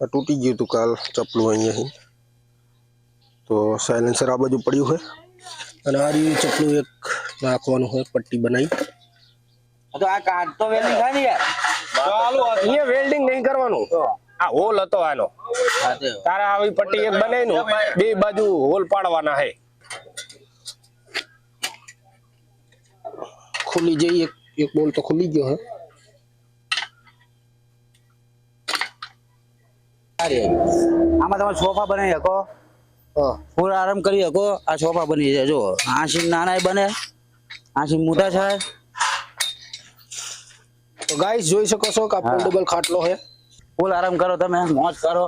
આ તૂટી ગયું હતું કાલ ચપલું અહીંયાથી તો સાયલેન્સર આ બાજુ પડ્યું હોય અને આ રહ્યું ચપલું એક નાખવાનું હોય પટ્ટી બનાવી. તો આ કાટ તો વેલ્ડિંગ થાય ને યાર અહીંયા વેલ્ડિંગ નહીં કરવાનું. આ હોલ હતો આનો. તારા આવી પટ્ટી એક બનાવીનું બે બાજુ હોલ પાડવાના હે ખુલી જઈ એક એક બોલ તો ખુલી ગયો હે. આમાં તમે સોફા બનાવી શકો. ફૂલ આરામ કરી શકો. આ સોફા બની જાય. જો આશી નાના બને. આશી મોટા તો ગાઈસ જોઈ શકો છો કે ફોલ્ડેબલ ખાટલો હે ફૂલ આરામ કરો તમે. મોજ કરો.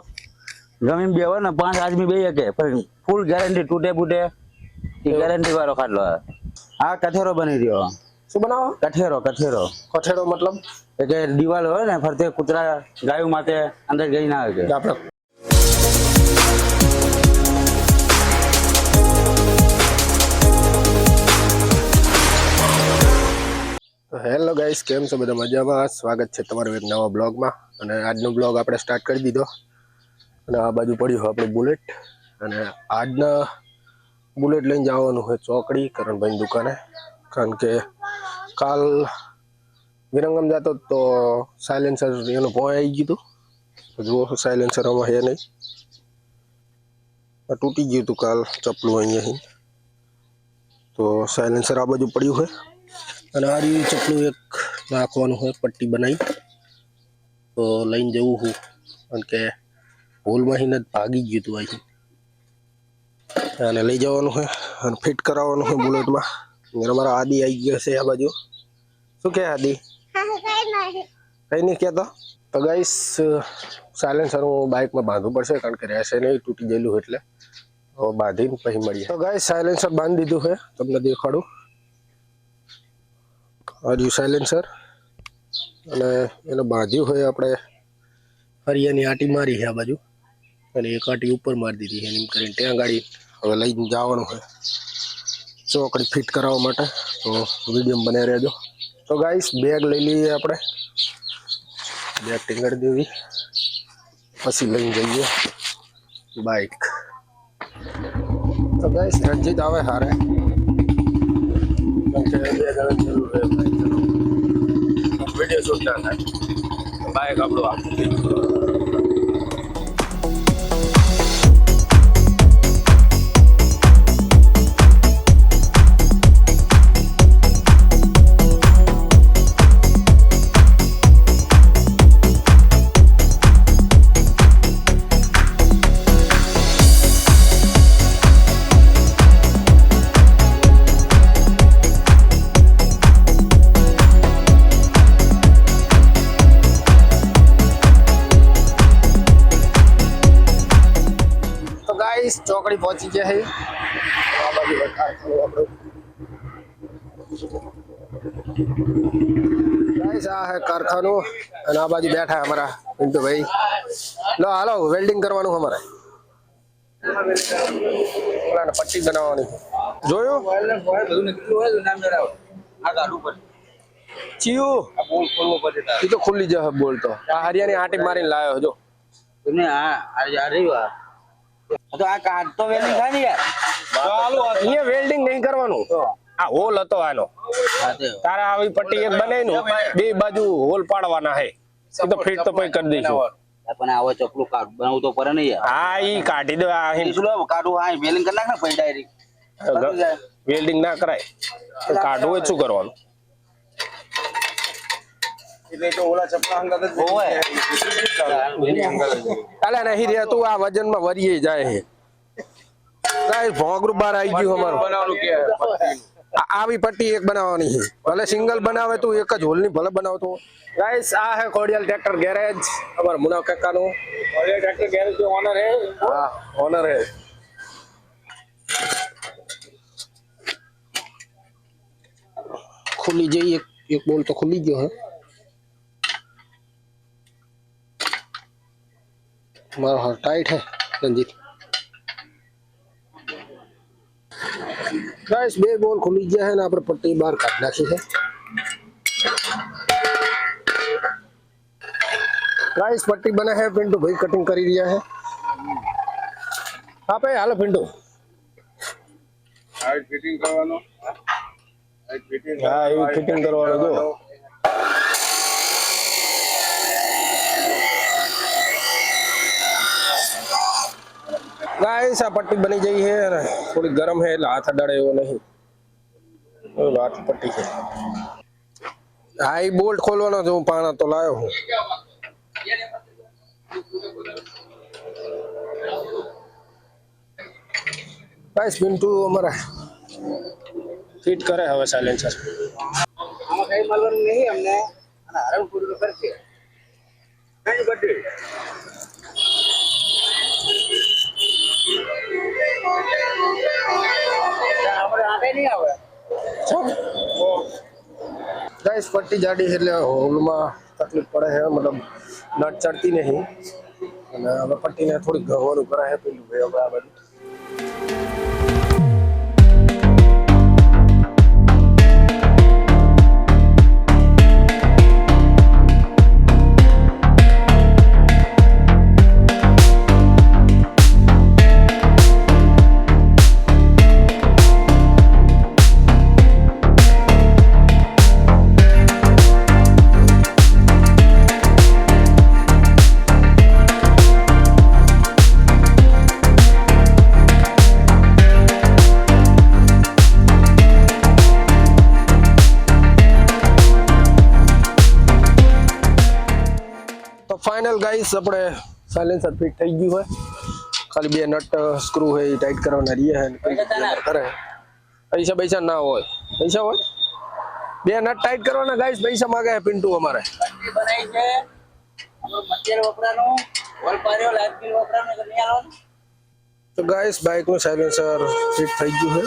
જમીન બે હોય ને પાંચ આદમી બે શકે પણ ફૂલ ગેરંટી તૂટે ફૂટે એ ગેરંટી વાળો ખાટલો હે. આ કઠેરો બની રહ્યો. શું બનાવો? કઠેરો કઠેરો. કઠેરો મતલબ? એ કે દિવાલ હોય ને, ફરતે કૂતરા ગાયો માટે અંદર ગઈ ના શકે આપણે હેલો ગાઈસ, કેમ છો બધા મજામાં? સ્વાગત છે તમારું એક નવા બ્લોગમાં. અને આજનો બ્લોગ આપણે સ્ટાર્ટ કરી દીધો. અને આ બાજુ પડ્યું હોય આપણું બુલેટ અને આજના બુલેટ લઈને જવાનું હોય ચોકડી, કરણભાઈની દુકાને. કારણ કે કાલ વિરંગમ જતો તો સાયલેન્સર એનું ભોય આવી ગયું હતું જુઓ સાયલેન્સર આમાં હે નહીં. તૂટી ગયું હતું કાલ ચપલું અહીંયાથી તો સાયલેન્સર આ બાજુ પડ્યું હોય અને આ રહ્યું ચપલું એક નાખવાનું હોય પટ્ટી બનાવી. તો લઈને જવું હું. કારણ કે હોલમાંથી જ ભાગી ગયું હતું અહીંથી અને લઈ જવાનું હોય અને ફિટ કરાવવાનું હોય બુલેટમાં અમારા આદિ આવી ગયો છે આ બાજુ. શું કે આદિ? કઈ નહીં કહેતો તો ગાઈસ સાયલેન્સર હું બાઇકમાં બાંધવું પડશે કારણ કે રહેશે નહીં તૂટી ગયેલું એટલે. બાંધીને પછી મળીએ. તો ગાઈસ સાયલેન્સર બાંધી દીધું છે. તમને દેખાડું. હર્યું સાયલેન્સર અને એને બાંધ્યું હોય આપણે. હરિયાની આટી મારી છે આ બાજુ. અને એક આટી ઉપર મારી દીધી છે. એમ કરીને ત્યાં ગાડી હવે લઈને જવાનું હોય ચોકડી ફિટ કરાવવા માટે. તો વીડિયો બને રહેજો. તો ગાઈસ બેગ લઈ લઈએ આપણે. બેગ ટીંગાડી દેવી. પછી લઈને જઈએ. બાઇક તો ગાઈસ રણજીત આવે હારે. કેમ કે બે જણા જરૂર રહે બાઇક વીડિયો શૂટ ના થાય. બાઇક આપણું આખું. ગાઈસ પહોંચી ગયા હે. બનાવવાની જોયું? ખુલ્લી જશે બોલ તો. આ હરિયાની આટી મારીને લાવ્યો જો. આ. તો આ કાટ તો વેલ્ડિંગ થાય ને યાર. અહીંયા વેલ્ડિંગ નહીં કરવાનું. આ હોલ હતો આનો. હા તારા આવી પટ્ટી એક બનાવીનું બે બાજુ હોલ પાડવાના હે એ તો ફિટ તો પછી કરી દઈશું. પણ આવો ચપલું કાટ બનાવું તો પડે ને યાર. હા ઈ કાઢી દો આ એ શું લો કાઢું હા વેલ્ડિંગ કરી નાખ ને પછી ડાયરેક્ટ વેલ્ડિંગ ના કરાય તો કાઢવું હોય શું કરવાનું? કાલે નહીં રહ્યા તું આ વજનમાં વરીએ જાય છે બાર આવી ગયું અમારું. આવી પટ્ટી એક બનાવવાની છે. ભલે સિંગલ બનાવે તું એક જ હોલની ભલે બનાવતો. ગાઈસ આ હે કોડિયલ ટ્રેક્ટર ગેરેજ અમાર મુનાવ કાકાનું. કોડિયલ ટ્રેક્ટર ગેરેજ જો ઓનર હે? હા ઓનર હે. ખુલી જઈ એક એક બોલ તો ખુલી ગયો હે. મારો હાથ ટાઈટ હે રંજીત ગાઈસ બે બોલ ખુલી ગયા છે ને આપણે પટ્ટી બહાર કાઢી નાખી છે ગાઈસ પટ્ટી બને છે પિન્ટુ ભાઈ કટિંગ કરી રહ્યા છે હા ભાઈ હાલો પિન્ટુ આ ફિટિંગ કરવાનો આ ફિટિંગ હા એવું ફિટિંગ કરવાનું જો ગાઈસ આ પટ્ટી બની જઈ અને થોડી ગરમ છે, એટલે હાથ અડાડે એવો નહીં. ઓલો આટલી પટ્ટી છે. હા એ બોલ્ટ ખોલવાનો છે, હું પાણા તો લાવ્યો હું ગાઈસ પિન્ટુ અમારા. ફિટ કરે હવે સાયલેન્સર. આમાં કઈ મળવાનું નહીં અમને. અને હરણ પૂરું કરશે કઈ બધી આટે નહીં પટ્ટી જાડી એટલે હોલમાં તકલીફ પડે છે, મતલબ નટ ચડતી નહીં. અને હવે પટ્ટીને થોડીક ઘવાનું કરે છે, પેલું ભાઈ હવે આ બધું ફાઇનલ ગાઈસ આપણે સાયલેન્સર ફિટ થઈ ગયું હોય. ખાલી બે નટ સ્ક્રૂ હોય એ ટાઈટ કરવાના રહીએ છે કરે પૈસા પૈસા ના હોય. પૈસા હોય? બે નટ ટાઈટ કરવાના ગાઈસ પૈસા માગે પિન્ટુ અમારે. બનાવી છે. મટીરિયલ વપરાનું લાઈટ બિલ નહીં તો ગાઈસ બાઇકનું સાયલેન્સર ફિટ થઈ ગયું છે.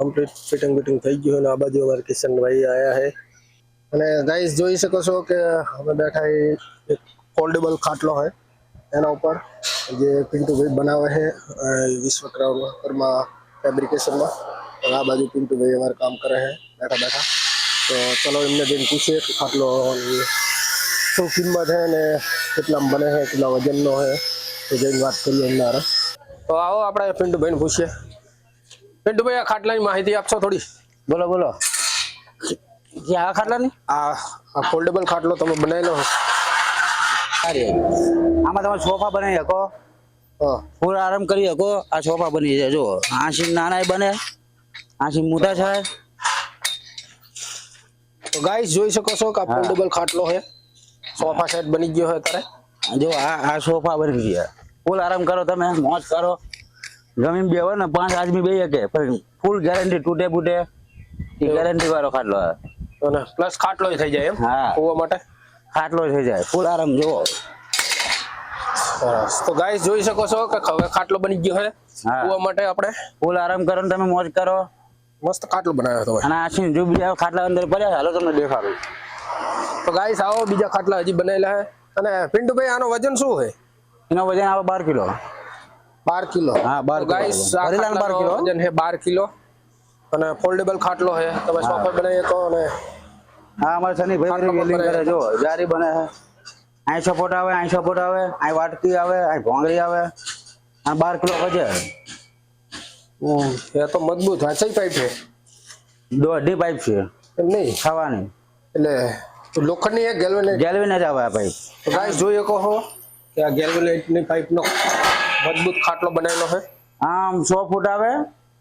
કમ્પ્લીટ ફિટિંગ ફિટિંગ થઈ ગયું છે અને આ બાજુ અમારે કિશનભાઈ આવ્યા છે. અને ગાઈસ જોઈ શકો છો કે અમે બેઠા એક ફોલ્ડેબલ ખાટલો છે. એના ઉપર જે પિન્ટુભાઈ બનાવે છે અ, વિશ્વકર્મા ફેબ્રિકેશનમાં અને આ બાજુ પિન્ટુભાઈ અમારે કામ કરે છે. બેઠા બેઠા. તો ચલો એમને જઈને પૂછીએ કે ખાટલો શું કિંમત છે ને કેટલામાં બને છે કેટલા વજનનો છે. તો જઈને વાત કરીએ એમના હારે. તો આવો આપણે પિન્ટુભાઈને પૂછીએ. પિન્ટુભાઈ આ ખાટલાની માહિતી આપશો થોડી? બોલો બોલો. જે આ ખાટલા ની આ આ ફોલ્ડેબલ ખાટલો તમે બનાવેલો છે. સારી આમાં તમે સોફા બનાવી શકો. ફૂલ આરામ કરી શકો. આ સોફા બની જાય. જો આશી નાના બને. આશી મોટા થાય તો ગાઈસ જોઈ શકો છો કે આ ફોલ્ડેબલ ખાટલો છે. સોફા સેટ બની ગયો છે અત્યારે. જો આ આ સોફા બની ગયા. ફૂલ આરામ કરો તમે મોજ કરો. જમીન બે હોય ને પાંચ આદમી બે શકે. પણ ફૂલ ગેરંટી તૂટે એ ગેરંટી વાળો ખાટલો આવે. પ્લસ ખાટલો થઈ જાય એમ હા. હોવા માટે. ખાટલો થઈ જાય. ફૂલ આરામ જુઓ તો ગાય જોઈ શકો છો કે હવે ખાટલો બની ગયો છે. કુવા માટે આપણે ફૂલ આરામ કરો તમે મોજ કરો. મસ્ત ખાટલો બનાવ્યો હતો અને આશી જો બીજા ખાટલા અંદર પડ્યા હાલો તમને દેખાડું. તો ગાઈસ આવો બીજા ખાટલા હજી બનાવેલા છે. અને પિન્ટુભાઈ આનો વજન શું છે? એનો વજન આવે બાર કિલો. બાર કિલો. હા, 12 કિલો ગાઈસ 12 કિલો. વજન છે બાર કિલો. અને ફોલ્ડેબલ ખાટલો છે. તમે સોફા બનાવી શકો અને હા અમારે શનિ ભાઈ વેલ્ડિંગ કરે જો જારી બને છે. અહીં સપોર્ટ આવે અહીં સપોર્ટ આવે અહીં વાટકી આવે અહીં ભોંગળી આવે. અને બાર કિલો વજે એ તો મજબૂત વાંચાઈ પાઇપ છે? દોઢી પાઇપ છે. એમ નહીં? ખાવાની. એટલે લોખંડની એક ગેલવીને જ આવે આ પાઇપ તો ગાઈસ જોઈ શકો છો કે આ ગેલ્વેનાઇટની પાઇપનો મજબૂત ખાટલો બનાવેલો છે. આમ સો ફૂટ આવે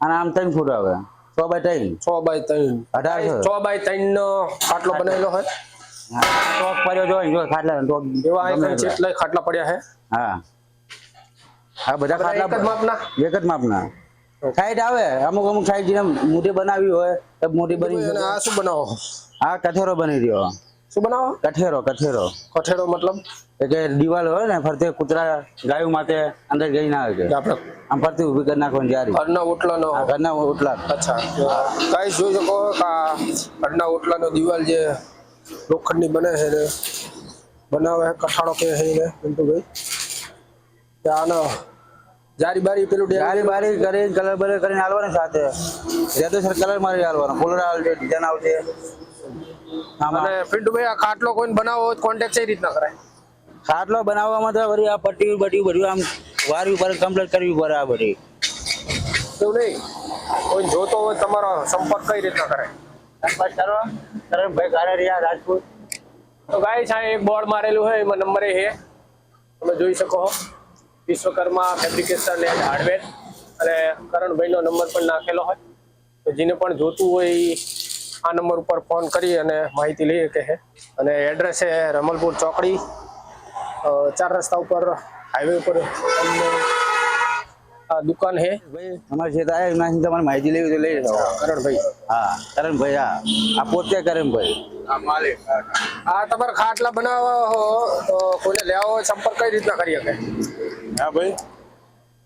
અને આમ ત્રણ ફૂટ આવે. સો બાય ત્રણ છ બાય ત્રણ અઢારસો. છ બાય ત્રણ નો ખાટલો બનાવેલો છે ટોક પડ્યો જો જો ખાટલા એવા અહીં પડ્યા છે હા આ બધા બધા એક જ માપના એક જ માપના સાઈડ આવે અમુક અમુક સાઈડ જેમ મોટી બનાવી હોય તો મોટી બની આ શું બનાવો આ કઠેરો બની રહ્યો શું બનાવો? કઠેરો કઠેરો. કઠેડો મતલબ? એટલે દિવાલ હોય ને ફરતે કૂતરા ગાયું માટે અંદર ગઈ ના આવે આપણે આમ ફરતી ઊભી કરી નાખવાની જારી. ઘરના ઓટલાનો. ઘરના ઓટલા. અચ્છા. કઈ જોઈ શકો ઘરના ઓટલાનો દિવાલ જે લોખંડની બને છે ને બનાવે કઠાળો કે છે ને પિન્ટુભાઈ ભાઈ આનો જારી બારી પેલું જારી બારી કરી કલર બલર કરીને હાલવાની સાથે. રેતો કલર મારી હાલવાનો. કલર આવશે ડિઝાઇન આવશે અને પિન્ટુભાઈ આ ખાટલો કોઈને બનાવવો હોય કોન્ટેક્ટ કઈ રીતના કરાય. ખાટલો બનાવવામાં તો વળી આ પટ્ટી બટ્ટી બધું આમ વારવી પર કમ્પ્લીટ કરવી પડે આ બધી. એવું નહીં. કોઈ જોતો હોય તમારો સંપર્ક કઈ રીતના કરે સંપર્ક કરો. કરણભાઈ કારેરિયા રાજપૂત. તો ગાય છે એક બોર્ડ મારેલું હોય એમાં નંબર એ છે. તમે જોઈ શકો વિશ્વકર્મા ફેબ્રિકેશન એન્ડ હાર્ડવેર અને કરણભાઈનો નંબર પણ નાખેલો હોય. તો જેને પણ જોતું હોય આ નંબર ઉપર ફોન કરી અને માહિતી લઈ શકે છે અને એડ્રેસ છે રમલપુર ચોકડી ચાર રસ્તા ઉપર હાઈવે ઉપર તમને આ દુકાન છે ભાઈ અમારે જે થાય એમનાથી તમારે માહિતી લેવી તો લઈ જાઓ. કરણભાઈ હા કરણભાઈ હા. આ પોતે કરણભાઈ આ આ તમારે ખાટલા બનાવવા હો તો કોઈને લેવા હોય સંપર્ક કઈ રીતના કરી શકે? હા ભાઈ.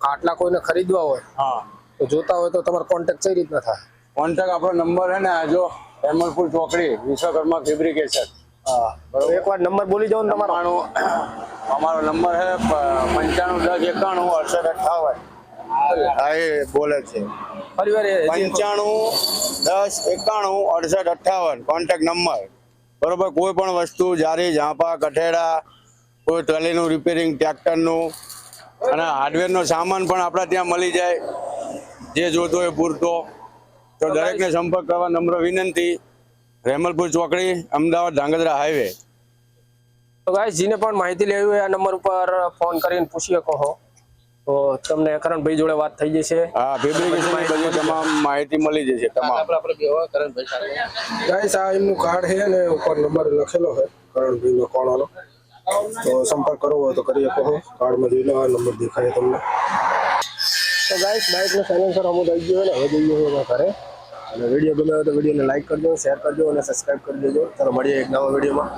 ખાટલા કોઈને ખરીદવા હોય હા. તો જોતા હોય તો તમારો કોન્ટેક્ટ કઈ રીતના થાય? કોન્ટેક્ટ આપણો નંબર છે ને આ જો હેમલપુર ચોકડી વિશ્વકર્મા ફેબ્રિકેશન. હા એકવાર નંબર બોલી જાઓ ને તમારો. અમારો નંબર છે પંચાણું દસ એકાણું અડસઠ અઠાવન હા એ બોલે છે. પંચાણું દસ એકાણું અડસઠ અઠાવન કોન્ટેક્ટ નંબર. બરોબર કોઈ પણ વસ્તુ જારી ઝાંપા કઠેડા કોઈ ટ્રોલીનું રિપેરિંગ ટ્રેક્ટરનું અને હાર્ડવેરનો સામાન પણ આપણા ત્યાં મળી જાય. જે જોતો હોય પૂરતો. તો દરેકને સંપર્ક કરવા નમ્ર વિનંતી. રેમલપુર ચોકડી અમદાવાદ ધાંગધ્રા હાઈવે. તો ગાઈસ જીને પણ માહિતી લેવી હોય આ નંબર ઉપર ફોન કરીને પૂછી શકો હો તો તમને કરણભાઈ જોડે વાત થઈ જશે. હા ફેબ્રિકેશનની બધી તમામ માહિતી મળી જશે તમામ. ગાઈસ આ એમનું કાર્ડ છે ને ઉપર નંબર લખેલો છે કરણભાઈનો કોણાનો તો સંપર્ક કરવો હોય તો કરી શકો કાર્ડ કાર્ડમાં જોઈ લો આ નંબર દેખાય તમને. તો ગાઈસ બાઇકનો સાયલેન્સર અમુક આવી ગયો અને હવે જઈએ એના ઘરે. અને વીડિયો ગમે તો વિડીયોને લાઈક કરજો શેર કરજો અને સબસ્ક્રાઈબ કરી દેજો. ચાલો મળીએ એક નવા વિડીયોમાં